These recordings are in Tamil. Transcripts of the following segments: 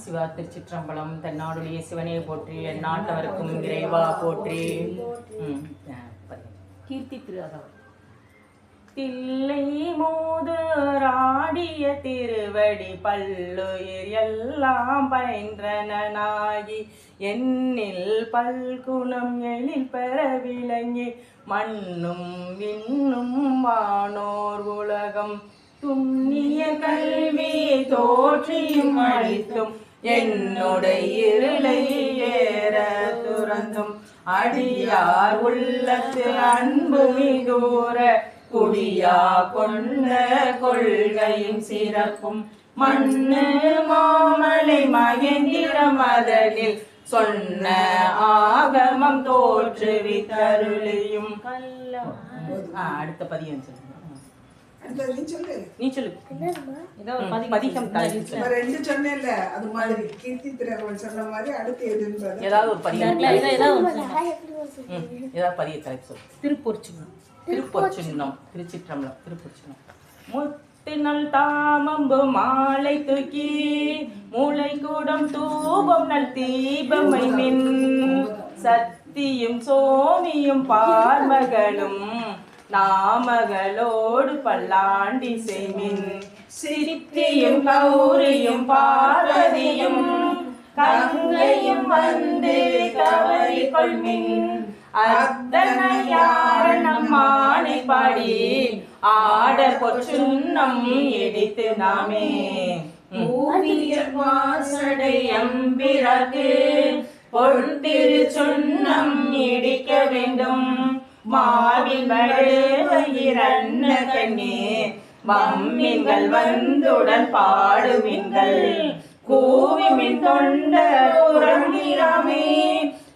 சிவா திருச்சிற்றம்பலம் தென்னாடுடைய சிவனே போற்றி எந்நாட்டவருக்கும் இறைவா போற்றி. கீர்த்தி திருஅகவல் தில்லை மூதராடிய திருவடி பல்லுயிர் எல்லாம் பயின்றனாகி எண்ணில் பல்குணம் எழில் பெற விளங்கி மண்ணும் விண்ணும் வானோர் உலகம் துண்ணிய கல்வி தோற்றியும் அளித்தும் என்னுடைய இருளை ஏற துறந்தும். அடியார் உள்ளத்து அன்பு மிதூர குடியா கொண்ட கொள்கையும் சிறப்பும். மண்ணு மாமலை மகேந்திர மதனில் சொன்ன ஆகமம் தோற்றுவித்தருளியும். அடுத்த பதியம் சொல்லுங்க பதிகம். ரெண்டு சொன்னேன்ல அது மாதிரி. கீர்த்தி சொன்ன மாதிரி அடுத்து எதுன்றது ஏதாவது ஒரு பதியம் இல்ல, தலைப்பு. இல்ல, ஏதாவது ஒண்ணு சொல்லு. ம், ஏதாவது பதிய தலைப்பு சொல்லு. திருப்பொற்சின்னம் திருப்பொற்சின்னம் திருச்சிற்றம்பலம். திருப்பொற்சின்னம் முத்தினல் தாமம்பு மாலை தூக்கி மூளை கூடம் தூபம் நல் தீபமை மின் சத்தியும் சோமியும் பார்மகளும் நாமகளோடு பல்லாண்டி செய்மின். சித்தியும் கௌரியும் பார்வதியும் கங்கையும் வந்து கவரி கொள்மின் அத்தனையாரணம் பாடி ஆட பொற்றுன்னம் எடுத்து நாமே. ஊவியர் வாசடை அம்பிறகு பொன்திரு சுண்ணம் இடிக்க வேண்டும். மாவின் வடுவயிரன்ன கண்ணே மம்மின்கள் வந்துடன் பாடுமின்கள். கூவி மின் தொண்ட புறங்கிராமே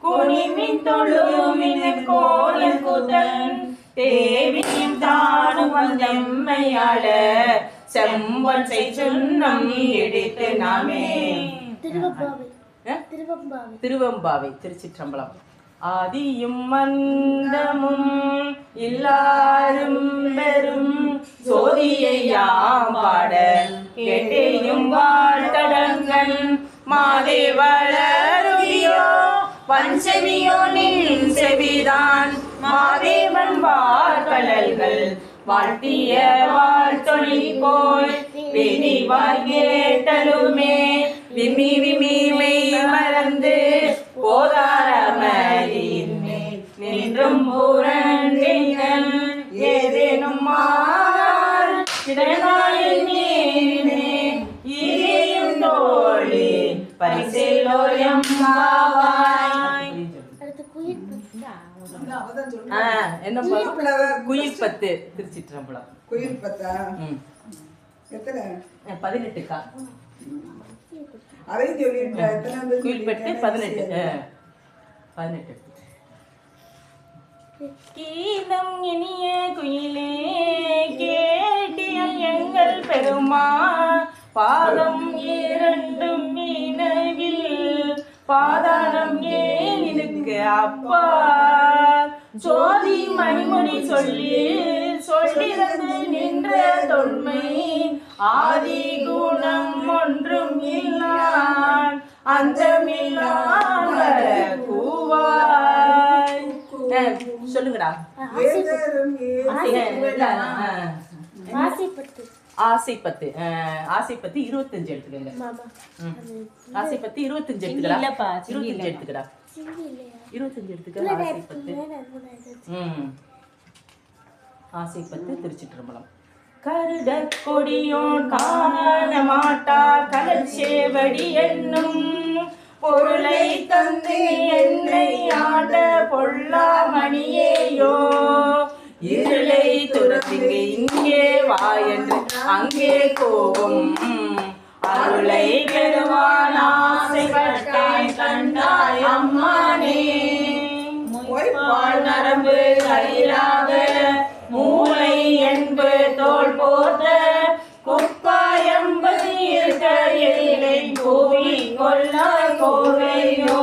குனிமின் தொழுமின் கோயில் கூத்தன் தேவியும் தானும் வந்தெம்மையாள செம்பன் செய் சுண்ணம் எடுத்து நாமே? திருவப்பாவை. திருவம்பாவை திருச்சிற்றம்பலம். ஆதியும் மந்தமும் இல்லாரும் பெரும் சோதியையாம் பாட கேட்டேயும் வாழ்த்தடங்கள். மாதே வளருவியோ பஞ்சமியோ நின் செவிதான். மாதேவன் வார்கடல்கள் வாழ்த்திய வாழ்த்தொழி போய் விரிவாய் கேட்டலுமே விமி விமி மெய் மறந்து போதாரமரின் நின்றும் புரண்டினன் ஏதேனும் இடநாளில் மீனே இரியும் தோழி சொல்லு ஆ, என்ன? குயில் பத்து? திருச்சிற்றம்பலம். குயில் பத்தா? ம். எத்தனை? பதினெட்டுக்கா? அதையும் பதினெட்டு. பதினெட்டு கீதம் இனிய குயிலே கேட்டியல் எங்கள் பெருமா. பாதம் இரண்டும் மீனவில் பாதாளம் ஏனினுக்கு அப்பா? ஜோதி மணிமொழி சொல்லி சொல்லிருந்து நின்ற தொன்மை ஆதி குணம் ஒன்றும் இல்லான் அந்தமில்லான் வர கூவாய் சொல்லுங்கடா. ஆசைப்பட்டு. ஆசைப்பத்து அஹ், ஆசைப்பத்து இருபத்தஞ்சு எடுத்துக்கங்க. மாமா. ம். ஆசைப்பத்து இருபத்தஞ்சு சிங்கி இருபத்தஞ்சு. எடுத்துக்கடா. இருபத்தஞ்சு அதுதான் எடுத்து ம். ஆசைப்பத்து திருச்சிற்றம்பலம். கருட கொடியோன் காண மாட்டா கலச்சேவடி என்னும் பொருளை தந்து என்னை ஆண்ட பொல்லா மணியேயோ இருளை துரத்திக்கு இங்கே வா என்று அங்கே போகும் அருளை பெறுவான் ஆசைப்பட்டேன் கண்டாய் அம்மானே. மொய்ப்பால் நரம்பு கயிறாக மூளை என்பு தோல் போர்த்த குப்பாயம்பது இருக்கையிலை கோவி கொல்ல கோவையோ.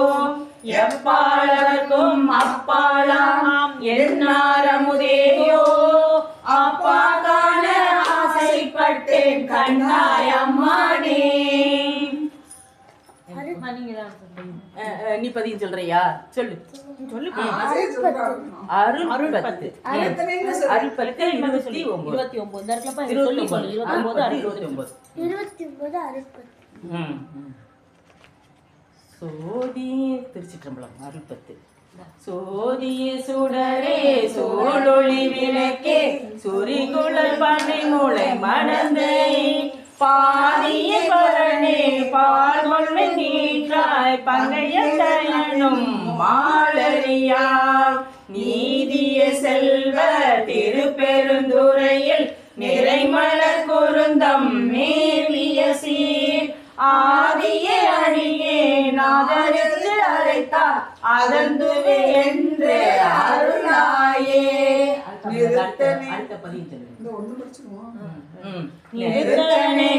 எப்பாளருக்கும் அப்பாலாம் என்னாரமுதேயோ அப்பா காண ஆசைப்பட்டேன் கண்ணாய் அம்மா நீ பதியம் சொல்றியா? சொல்லு. சொல்லு. அருள் பத்து. அருள் பத்து. இருபத்தி ஒன்பது இருபத்தி ஒன்பது இருபத்தி ஒன்பது இருபத்தி ஒன்பது திருச்சிற்றம்பலம் அருள் பத்து சோதிய சுடரே சோழொளி விளக்கே சுரிகுழல் பண்ணை மூளை மணந்தை பாதிய பரணே பால் நீற்றாய் பங்கைய தயனும் நீதிய செல்வ திருப்பெருந்துறையில் நிறைமலர் குருந்தம் மேவிய சீர். ஆதிய அணியே நாதரித்து அழைத்தார். அதந்துவே என்று அருளாயே. அடுத்த பதிவு. ஒண்ணு படிச்சிருவோம். நிறுத்தனை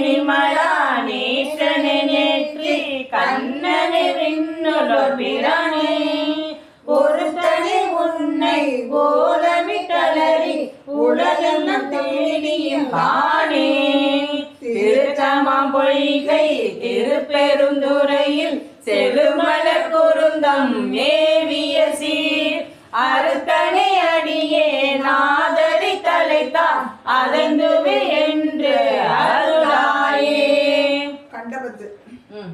அதந்துவே என்று அருளாயே. கண்டபத்து. ம்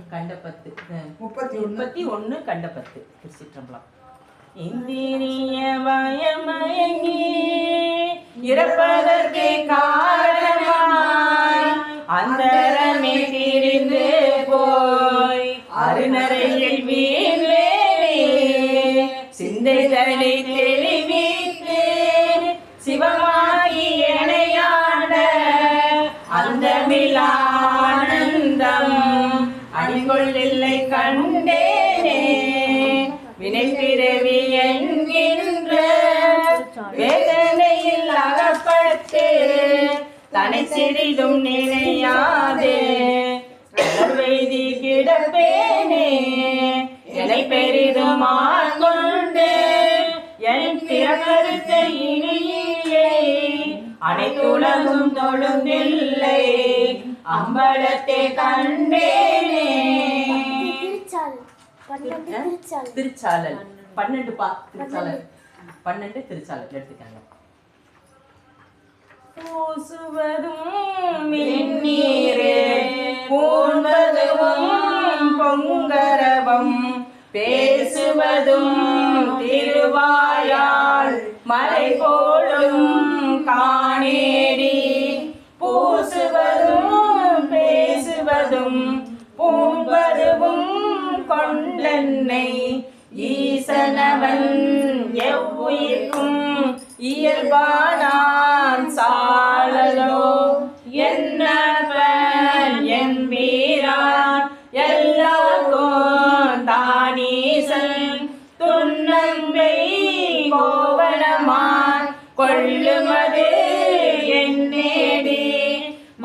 முப்பத்தி முப்பத்தி ஒன்று கண்டபத்து. திருச்சிற்றம்பலம். இந்திரிய பயமயங்கி இறப்பதற்கு காரணமாய் அந்தரமே திரிந்து போய் அருணரையில் வீழ்வேனே சிந்தைகளை தெளிவித்து சிறிதும் நினையாதே. வைதி கிடப்பேனே என்னை பெரிதும் ஆட்கொண்டு என் பிறக்கருத்தை இனியே. அனைத்துலகும் தொழுந்தில்லை. அம்பலத்தை கண்டேனே. திருச்சால். பன்னெண்டு பா திருச்சாளல் பன்னெண்டு. திருச்சாளல் எடுத்துக்காங்க. பூசுவதும் வெந்நீரே பூண்பதும் பொங்கரவம். பேசுவதும் திருவாயால் மலை போலும் காணேடி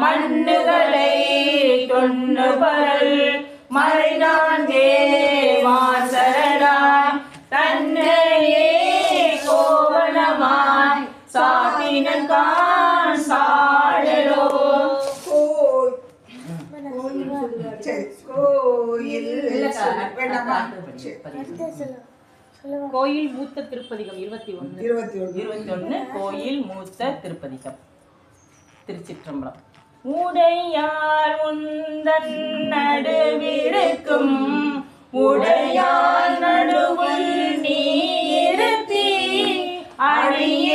மண்ணுகளை தொன்னு பரல். மறைநான்கே வாசரடா தன்னையே கோவணமாய் சாத்தினன் தான் சாழலோ. கோயில். மூத்த திருப்பதிகம் இருபத்தி ஒண்ணு. இருபத்தி ஒன்று கோயில் மூத்த திருப்பதிகம். திருச்சிற்றம்பலம். உடையார் உந்தன் நடுவிருக்கும். உடையார் நடுவுள் நீ இருத்தி. அழிய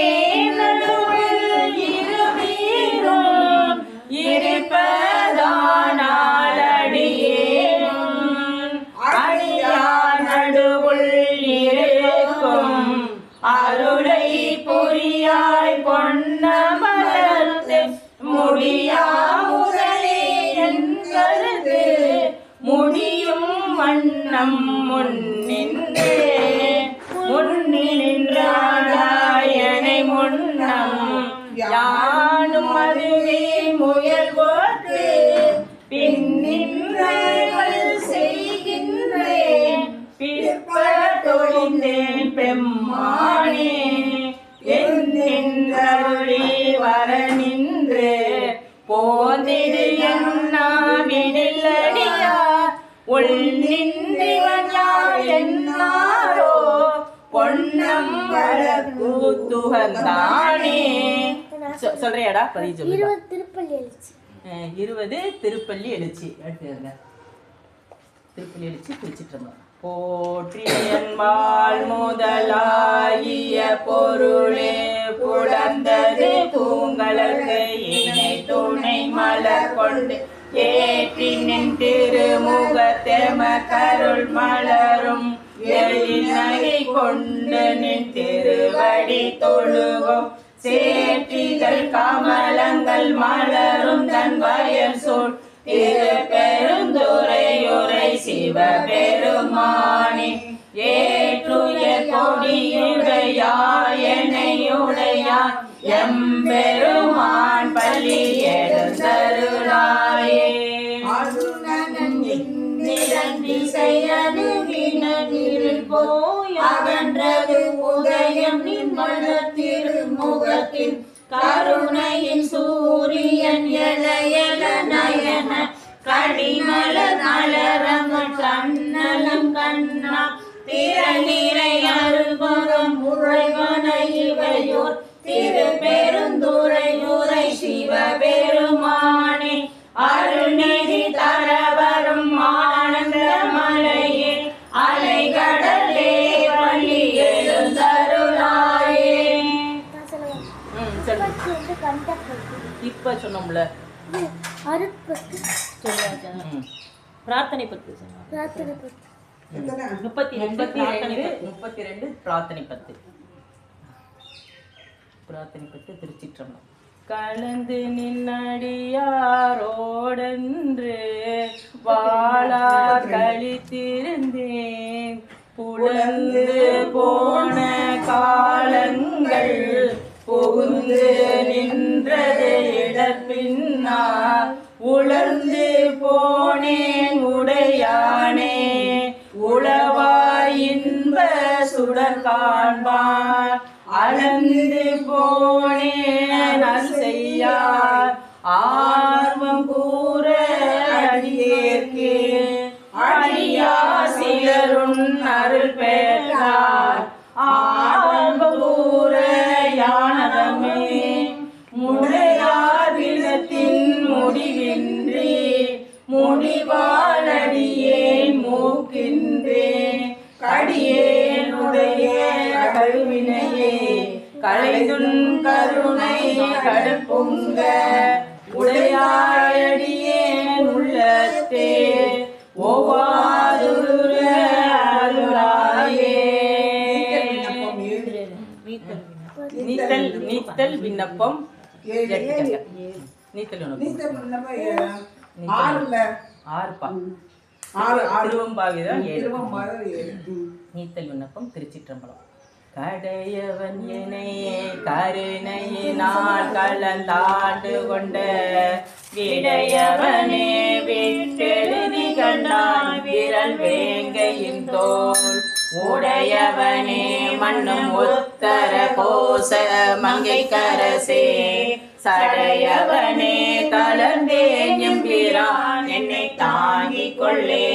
நின்றருளி வர நின்று போந்திடு என்னாவிடில் அடியார் உள் நின்றிவன் யார் என்னாரோ? பொன்னம்பல கூத்துகந்தானே சொல்றியாடா? பதிவு சொல்லு இருபது திருப்பள்ளி எழுச்சி. இருபது திருப்பள்ளி எழுச்சி. திருப்பள்ளி எழுச்சி இருந்தோம். போற்றியன்பால் முதலாகிய பொருளே. கொண்டு ஏற்றி நின்று திருமுகத்தெம கருள் மலரும். எழினகை கொண்டு நின் திருவடி தொழுவோம் சேற்றிகள் கமலங்கள் மலரும் தன் வயல் சொல் திரு பெருந்துரையுரை சிவபெருமானி ஏற்றுய கொடியுடையாய் என்னையுடையாய் எம்பெருமான் பள்ளி அகன்றது உதயம் நின் திருமுகத்தின் கருணையின் சூரியன் எலையல நயன கடிமல நலரங்க கண்ணலம் கண்ணா திரநிறை சொன்னோம்ல அருட்பத்து. பிரார்த்தனை பத்து. பிரார்த்தனை பத்து. முப்பத்தி ரெண்டு முப்பத்தி பிரார்த்தனை முப்பத்தி ரெண்டு பிரார்த்தனை பத்து. பிரார்த்தனை பத்து திருச்சிற்றம்பலம். கலந்து நின்னடியாரோடன்று வாழா கழித்திருந்தேன். புலந்து போன காலங்கள் புகுந்து நின்றது இடப்பின்னார் உழந்து போனேன் உடையானே. உளவாயின்ப சுடர் காண்பான் அளந்து போனேன் செய்யார் ஆர்வம் கூற அடியேற்கே அடியா சிலருன் அருள் பெற்றார். ஆ கருவினையே கலைதுன் கருணை கடுப்புங்க. உடையாயடியேன் உள்ளத்தே அருளாயே. நீத்தல் விண்ணப்பம். நீத்தல் விண்ணப்பம். ஆறுல. ஆறுப்பா. ஆறு திருவம்பாவிதான் ஏழு. ஏழு. நீத்தல் விண்ணப்பம் திருச்சிற்றம்பலம். கடையவன் இணையே கருணையினால் கலந்தாண்டு கொண்ட விடையவனே விட்டெழுதி கண்டான் விரல் வேங்கையின் தோல். உடையவனே மண்ணும் உத்தர கோச மங்கை கரசே. சடையவனே தளர்ந்தேன் எம்பிரான் என்னை தாங்கிக் கொள்ளே.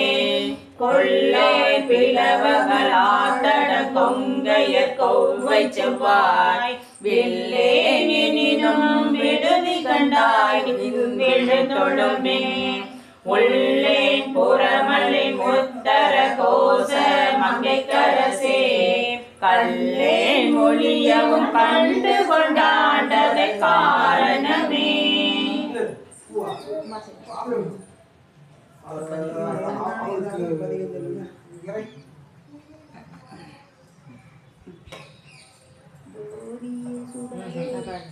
கொள்ளே பிளவகள் ஆத்தட கொங்கைய கொவ்வை செவ்வாய். வில்லேனினும் விடுதி கண்டாய் விழுதொழுமே உள்ளே புறமலை முத்தர கோச மங்கைக்கரசே. கல்லே மொழியவும் கண்டு கொண்டாண்டதை காரணமே.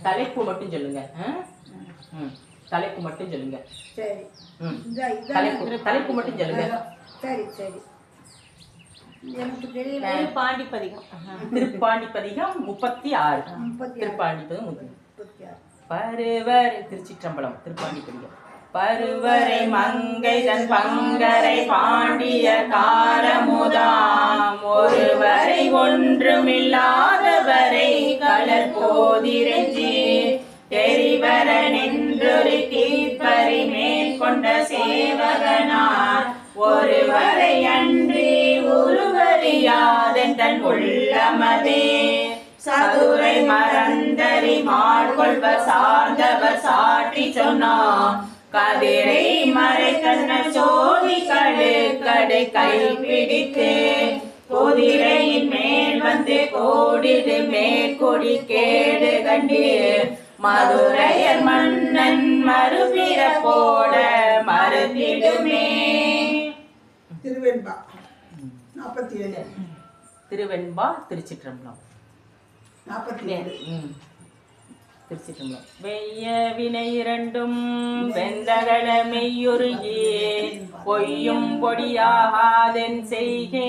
தலைப்பு மட்டும் சொல்லுங்க. தலைப்பு மட்டும் சொல்லுங்க. தலைப்பு. தலைப்பு மட்டும் சொல்லுங்க. சரி சரி. பதிகம். திருப்பாண்டி பதிகம் முப்பத்தி ஆறு. திருப்பாண்டி பதிகம். பருவர் திருச்சிற்றம்பலம் திருப்பாண்டி பதிகம். பருவரை மங்கை தன் பங்கரை பாண்டிய காரமுதாம் ஒருவரை ஒன்றுமில்லாதவரை கலர் போதிரஞ்சி தெரிவர நின்றொரு தீர்ப்பரை மேற்கொண்ட சேவகனார். ஒருவரை அன்றி உருவறியாதன் தன் உள்ளமதே. சதுரை மறந்தறி மாட்கொள்வர் சார்ந்தவர் சாட்டி சொன்னார். கதிரை மறை கண்ண சோதி கடு கடை கை பிடித்து குதிரையின் மேல் வந்து கோடிடு மேற்கொடி கேடு கண்டு மதுரையர் மன்னன் மறுபிறப்போட மறுத்திடுமே. திருவெண்பா நாற்பத்தி ஏழு. திருவெண்பா திருச்சிற்றம்பலம். நாற்பத்தி ஏழு. ம் வெய்ய வினை இரண்டும் வெந்தகல மெய்யுருகி பொய்யும் பொடியாகாதென் செய்கே.